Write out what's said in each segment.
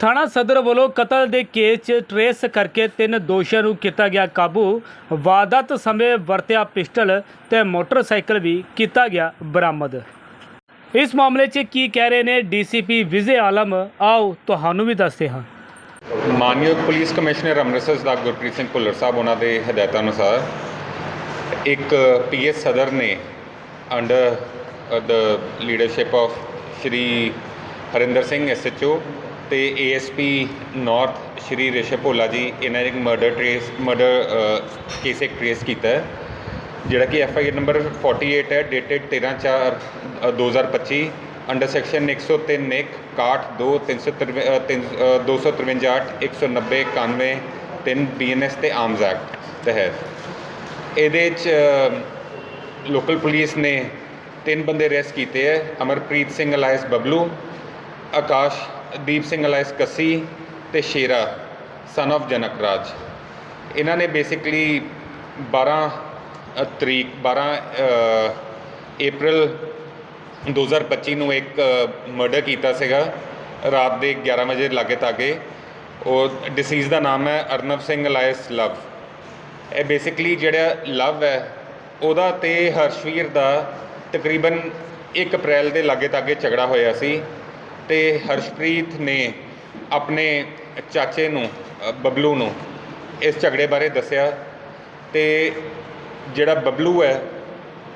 ਥਾਣਾ ਸਦਰ ਵੱਲੋਂ ਕਤਲ ਦੇ ਕੇਸ 'ਚ ਟਰੇਸ ਕਰਕੇ ਤਿੰਨ ਦੋਸ਼ੀਆਂ ਨੂੰ ਕੀਤਾ ਗਿਆ ਕਾਬੂ। ਵਾਰਦਾਤ ਸਮੇਂ ਵਰਤਿਆ ਪਿਸਟਲ ਤੇ ਮੋਟਰਸਾਈਕਲ ਵੀ ਕੀਤਾ ਗਿਆ ਬਰਾਮਦ। ਇਸ ਮਾਮਲੇ 'ਚ ਕੀ ਕਹਿ ਰਹੇ ਨੇ ਡੀਸੀਪੀ ਵਿਜੇ ਆਲਮ? ਆਓ, ਤੁਹਾਨੂੰ ਵੀ ਦੱਸਦੇ ਹਾਂ। ਮਾਨਯੋਗ ਪੁਲਿਸ ਕਮਿਸ਼ਨਰ ਅੰਮ੍ਰਿਤਸਰ ਦਾ ਗੁਰਪ੍ਰੀਤ ਸਿੰਘ ਭੁੱਲਰ ਸਾਹਿਬ, ਉਹਨਾਂ ਦੇ ਹਦਾਇਤਾਂ ਅਨੁਸਾਰ ਇੱਕ ਪੀਐਸ ਸਦਰ ਨੇ under the leadership of Shri Harinder Singh SHO ਤੇ ਏਐਸਪੀ ਨਾਰਥ ਸ਼੍ਰੀ ਰਿਸ਼ਵ ਭੋਲਾ ਜੀ, ਇਹਨਾਂ ਨੇ ਇੱਕ ਮਰਡਰ ਟ੍ਰੇਸ ਮਰਡਰ ਕੇਸ ਇੱਕ ਟ੍ਰੇਸ ਕੀਤਾ ਹੈ, ਜਿਹੜਾ ਕਿ ਐਫ ਆਈ ਆਰ ਨੰਬਰ 48 ਹੈ ਡੇਟਡ 13 4 2025 ਅੰਡਰ ਸੈਕਸ਼ਨ 103 1 62 2 353 253 190 91 3 ਬੀਐਨਐਸ ਤੇ ਆਰਮਸ ਐਕਟ ਤਹਿਤ ਇਹਦੇ ਚ ਲੋਕਲ ਪੁਲਿਸ ਨੇ ਤਿੰਨ ਬੰਦੇ ਅਰੈਸਟ ਕੀਤੇ ਹੈ ਅਮਰਪ੍ਰੀਤ ਸਿੰਘ ਅਲਾਇਸ ਬਬਲੂ ਆਕਾਸ਼ ਦੀਪ ਸਿੰਘ ਅਲਾਇਸ ਕੱਸੀ ਤੇ ਸ਼ੇਰਾ ਸਨ of ਜਨਕ ਰਾਜ ਇਹਨਾਂ ਨੇ ਬੇਸਿਕਲੀ 12 ਤਰੀਕ 12 ਅਪ੍ਰੈਲ 2025 ਨੂੰ ਇੱਕ ਮਰਡਰ ਕੀਤਾ ਸੀਗਾ। ਰਾਤ ਦੇ 11 ਵਜੇ ਲਾਗੇ ਤਾਗੇ ਉਹ ਡਿਸੀਜ਼ ਦਾ ਨਾਮ ਹੈ ਅਰਨਵ ਸਿੰਘ ਅਲਾਇਸ ਲਵ। ਇਹ ਬੇਸਿਕਲੀ ਜਿਹੜਾ ਲਵ ਹੈ, ਉਹਦਾ ਤੇ ਹਰਸ਼ਵੀਰ ਦਾ ਤਕਰੀਬਨ 1 ਅਪ੍ਰੈਲ ਦੇ ਲਾਗੇ ਤਾਗੇ ਝਗੜਾ ਹੋਇਆ ਸੀ ਤੇ ਹਰਸ਼ਪ੍ਰੀਤ ਨੇ ਆਪਣੇ ਚਾਚੇ ਨੂੰ ਬਬਲੂ ਨੂੰ ਇਸ ਝਗੜੇ ਬਾਰੇ ਦੱਸਿਆ ਤੇ ਜਿਹੜਾ ਬਬਲੂ ਹੈ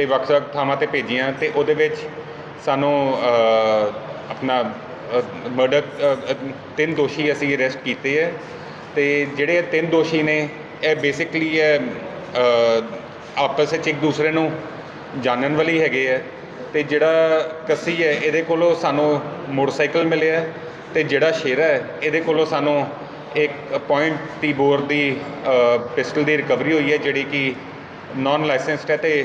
ਤੇ ਵੱਖ-ਵੱਖ ਥਾਵਾਂ ਤੇ ਭੇਜੀਆਂ ਤੇ ਉਹਦੇ ਵਿੱਚ ਸਾਨੂੰ ਆਪਣਾ ਮਰਡਰ ਤਿੰਨ ਦੋਸ਼ੀ ਅਸੀਂ ਅਰੈਸਟ ਕੀਤੇ ਹੈ ਤੇ ਜਿਹੜੇ ਤਿੰਨ ਦੋਸ਼ੀ ਨੇ, ਇਹ ਬੇਸਿਕਲੀ ਇਹ ਆਪਸ ਵਿੱਚ ਇੱਕ ਦੂਸਰੇ ਨੂੰ ਜਾਣਨ ਵਾਲੀ ਹੈਗੇ ਹੈ ਤੇ ਜਿਹੜਾ ਕੱਸੀ ਹੈ, ਇਹਦੇ ਕੋਲੋਂ ਸਾਨੂੰ ਮੋਟਰਸਾਈਕਲ ਮਿਲਿਆ ਹੈ ਤੇ ਜਿਹੜਾ ਸ਼ੇਰਾ ਹੈ, ਇਹਦੇ ਕੋਲੋਂ ਸਾਨੂੰ ਇੱਕ ਪੁਆਇੰਟ ਤੀ ਬੋਰ ਦੀ ਪਿਸਟਲ ਦੀ ਰਿਕਵਰੀ ਹੋਈ ਹੈ ਜਿਹੜੀ ਕਿ ਨਾਨ ਲਾਇਸੈਂਸਡ ਹੈ ਤੇ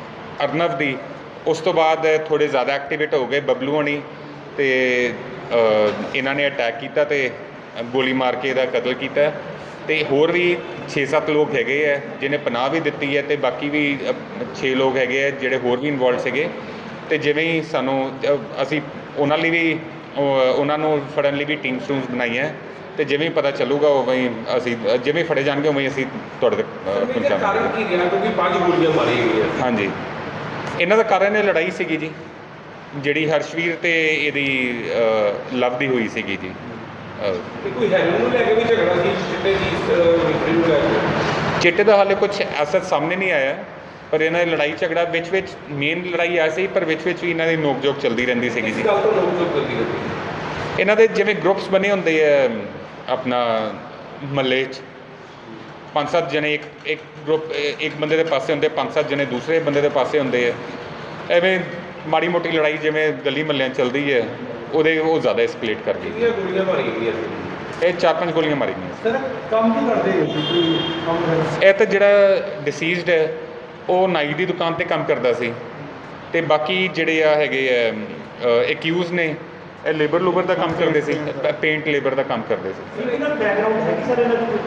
ਅਰਨਵ ਦੀ ਉਸ ਤੋਂ ਬਾਅਦ ਥੋੜੇ ਜ਼ਿਆਦਾ ਐਕਟੀਵੇਟ ਹੋ ਗਏ ਬਬਲੂ ਹਣੀ ਤੇ ਇਹਨਾਂ ਨੇ ਅਟੈਕ ਕੀਤਾ ਤੇ ਗੋਲੀ ਮਾਰ ਕੇ ਇਹਦਾ ਕਤਲ ਕੀਤਾ। ਤੇ ਹੋਰ ਵੀ 6-7 ਲੋਕ ਹੈਗੇ ਆ ਜਿਹਨੇ ਪਨਾਹ ਵੀ ਦਿੱਤੀ ਹੈ ਤੇ ਬਾਕੀ ਵੀ 6 ਲੋਕ ਹੈਗੇ ਆ ਜਿਹੜੇ ਹੋਰ ਵੀ ਇਨਵੋਲਡ ਸੀਗੇ। ਤੇ ਜਿਵੇਂ ਹੀ ਸਾਨੂੰ ਅਸੀਂ ਉਹਨਾਂ ਲਈ ਵੀ ਉਹ- ਉਹਨਾਂ ਨੂੰ ਫੜਨ ਲਈ ਵੀ ਟੀਮ ਟੂਮਸ ਬਣਾਈਆਂ। ਤੇ ਜਿਵੇਂ ਹੀ ਪਤਾ ਚੱਲੂਗਾ ਉਵੇਂ ਹੀ ਅਸੀਂ ਜਿਵੇਂ ਫੜੇ ਜਾਣਗੇ ਉਵੇਂ ਅਸੀਂ ਤੁਹਾਡੇ ਤੱਕ ਪਹੁੰਚਾਵਾਂਗੇ। ਕਾਰਨ ਕੀ ਰਿਹਾ? ਕਿਉਂਕਿ ਪੰਜ ਗੋਲੀਆਂ ਮਾਰੀਆਂ ਗਈਆਂ। ਹਾਂਜੀ। ਇਹਨਾਂ ਦਾ ਕਾਰਨ ਇਹ ਲੜਾਈ ਸੀਗੀ ਜੀ ਜਿਹੜੀ ਹਰਸ਼ਵੀਰ ਤੇ ਇਹਦੀ ਲਵ ਦੀ ਹੋਈ ਸੀਗੀ ਜੀ। ਤੇ ਕੋਈ ਹੈਲੋ ਨੂੰ ਲੈ ਕੇ ਵੀ ਝਗੜਾ ਸੀ ਚਿੱਟੇ ਦੀ ਵਿਕਰੀ ਨੂੰ ਲੈ ਕੇ? ਚਿੱਟੇ ਦਾ ਹਾਲੇ ਕੁਝ ਐਸਾ ਸਾਹਮਣੇ ਨਹੀਂ ਆਇਆ ਪਰ ਇਹਨਾਂ ਦੀ ਲੜਾਈ ਝਗੜਾ ਵਿੱਚ ਵਿੱਚ ਮੇਨ ਲੜਾਈ ਆ ਸੀ ਪਰ ਵਿੱਚ ਵਿੱਚ ਵੀ ਇਹਨਾਂ ਦੀ ਨੋਕ-ਝੋਕ ਚੱਲਦੀ ਰਹਿੰਦੀ ਸੀਗੀ ਜੀ। ਗੱਲ ਤੋਂ ਰਹਿੰਦੀ? ਇਹਨਾਂ ਦੇ ਜਿਵੇਂ ਗਰੁੱਪਸ ਬਣੇ ਹੁੰਦੇ ਆ ਆਪਣਾ ਮਹੱਲੇ 'ਚ ਪੰਜ ਸੱਤ ਜਣੇ ਇੱਕ ਇੱਕ ਗਰੁੱਪ ਇੱਕ ਬੰਦੇ ਦੇ ਪਾਸੇ ਹੁੰਦੇ ਪੰਜ ਸੱਤ ਜਣੇ ਦੂਸਰੇ ਬੰਦੇ ਦੇ ਪਾਸੇ ਹੁੰਦੇ ਆ। ਐਵੇਂ ਮਾੜੀ ਮੋਟੀ ਲੜਾਈ ਜਿਵੇਂ ਗਲੀ ਮਹੱਲਿਆਂ ਚੱਲਦੀ ਹੈ ਉਹਦੇ ਉਹ ਜ਼ਿਆਦਾ ਐਸਕੇਲੇਟ ਕਰ ਗਈ। ਕਿੰਨੀਆਂ ਗੋਲੀਆਂ ਮਾਰੀਆਂ ਗਈਆਂ ਸੀ ਇਹ ਚਾਰ ਪੰਜ ਗੋਲੀਆਂ ਮਾਰੀ ਗਈਆਂ। ਸਰ ਕੰਮ ਕੀ ਕਰਦੇ ਹੋ ਤੁਸੀਂ? ਕੰਮ ਇਹ ਤਾਂ ਜਿਹੜਾ ਡਿਸੀਜ਼ਡ ਹੈ ਉਹ ਨਾਈ ਦੀ ਦੁਕਾਨ ਤੇ ਕੰਮ ਕਰਦਾ ਸੀ। ਤੇ ਬਾਕੀ ਜਿਹੜੇ ਆ ਹੈਗੇ ਆ ਐਕਿਊਜ਼ ਨੇ ਇਹ ਲੇਬਰ ਲੂਬਰ ਦਾ ਕੰਮ ਕਰਦੇ ਸੀ ਪੇਂਟ ਲੇਬਰ ਦਾ ਕੰਮ ਕਰਦੇ ਸੀ। ਇਹਨਾਂ ਦਾ ਬੈਕਗ੍ਰਾਉਂਡ ਹੈ ਕਿ ਸਰ ਇਹਨਾਂ ਦੀ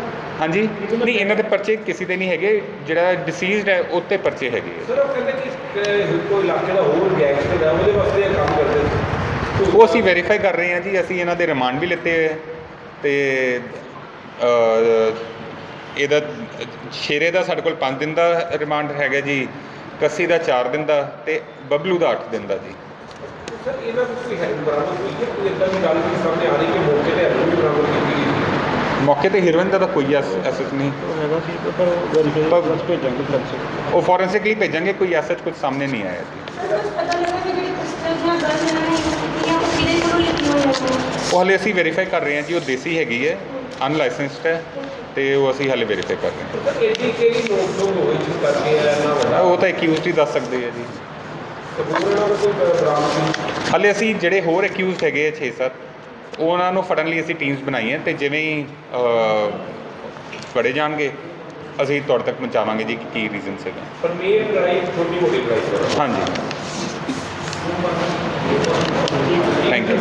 ਹਾਂਜੀ। ਨਹੀਂ ਇਹਨਾਂ ਦੇ ਪਰਚੇ ਕਿਸੇ ਦੇ ਨਹੀਂ ਹੈਗੇ। ਜਿਹੜਾ ਡਿਸੀਜ਼ਡ ਹੈ ਉਹ 'ਤੇ ਪਰਚੇ ਹੈਗੇ ਆ। ਸਰ ਉਹ ਕਹਿੰਦੇ ਕਿ ਕੋਈ ਇਲਾਕੇ ਦਾ ਹੋਰ ਗੈਂਗਸਟਰ ਹੈ ਉਹਦੇ ਵਾਸਤੇ ਇਹ ਕੰਮ ਕਰਦੇ ਸੀ। ਉਹ ਅਸੀਂ ਵੈਰੀਫਾਈ ਕਰ ਰਹੇ ਹਾਂ ਜੀ ਅਸੀਂ ਇਹਨਾਂ ਦੇ ਰਿਮਾਂਡ ਵੀ ਲਿੱਤੇ ਹੋਏ ਆ। ਤੇ ਅ, ਇਹਦਾ ਸ਼ੇਰੇ ਦਾ ਸਾਡੇ ਕੋਲ 5 ਦਿਨ ਦਾ ਰਿਮਾਂਡ ਹੈਗਾ ਜੀ ਕੱਸੀ ਦਾ 4 ਦਿਨ ਦਾ ਤੇ ਬਬਲੂ ਦਾ 8 ਦਿਨ ਦਾ ਜੀ। ਸਰ ਇਹਨਾਂ ਵਿੱਚ ਕੋਈ ਹੈਲਪ ਬਰਾਮਦ ਹੋਈ ਹੈ? ਕੋਈ ਇਦਾਂ ਦੀ ਗੱਲ ਵੀ ਸਾਹਮਣੇ ਆ ਰਹੀ ਕਿ ਮੌਕੇ ਤੇ ਹੈਲਪ ਵੀ ਬਰਾਮਦ ਕੀਤੀ ਗਈ ਸੀ ਮੌਕੇ ਤੇ ਹੀਰੋਇਨ ਦਾ ਤਾਂ ਕੋਈ ਐਸੈਸ ਨਹੀਂ। ਹੈਗਾ ਸੀ ਪਰ ਵੈਰੀਫਾਈ ਪਰ- ਬਸ ਭੇਜਾਂਗੇ ਫਰੈਂਸਿਕ ਉਹ ਫੋਰੈਂਸਿਕ ਲਈ ਭੇਜਾਂਗੇ ਕੋਈ ਐਸੈਸ ਕੁਝ ਸਾਹਮਣੇ ਨਹੀਂ ਆਇਆ ਜੀ। ਉਹ ਕਿਹਦੇ ਕੋਲੋਂ ਲਿਖੀ ਹੋਈ ਹੈ ਉਹ ਹਲੇ ਅਸੀਂ ਵੈਰੀਫਾਈ ਕਰ ਰਹੇ ਹਾਂ ਜੀ ਉਹ ਦੇਸੀ ਹੈਗੀ ਹੈ ਅਨਲਾਇਸੈਂਸਡ ਹੈ ਤੇ ਉਹ ਅਸੀਂ ਹਲੇ ਵੈਰੀਫਾਈ ਕਰ ਰਹੇ ਤਾਂ ਐਡੀ ਕਿਹੜੀ ਨੋਕ ਤੋਂ ਹੋਈ ਜਿਸ ਕਰਕੇ ਇਹਨਾਂ ਹਾਂ ਵੱਡਾ? ਉਹ ਤਾਂ ਐਕਿਊਜ਼ਡ ਹੀ ਦੱਸ ਸਕਦੇ ਆ ਜੀ। ਤੇ ਹੋਰ ਇਹਨਾਂ ਦਾ ਕੋਈ ਬਰਾਮਦ ਨਹੀਂ? ਹਲੇ ਅਸੀਂ ਜਿਹੜੇ ਹੋਰ ਐਕਿਊਜ਼ਡ ਹੈਗੇ ਆ 6-7 ਉਹਨਾਂ ਨੂੰ ਫੜਨ ਲਈ ਅਸੀਂ ਟੀਮਸ ਬਣਾਈਆਂ ਤੇ ਜਿਵੇਂ ਹੀ ਫੜੇ ਜਾਣਗੇ ਅਸੀਂ ਤੁਹਾਡੇ ਤੱਕ ਪਹੁੰਚਾਵਾਂਗੇ ਜੀ ਕਿ ਕੀ ਰੀਜ਼ਨ ਸੀਗਾ ਪਰ ਮੇਨ ਲੜਾਈ ਛੋਟੀ ਮੋਟੀ ਲੜਾਈ ਹਾਂਜੀ। Thank you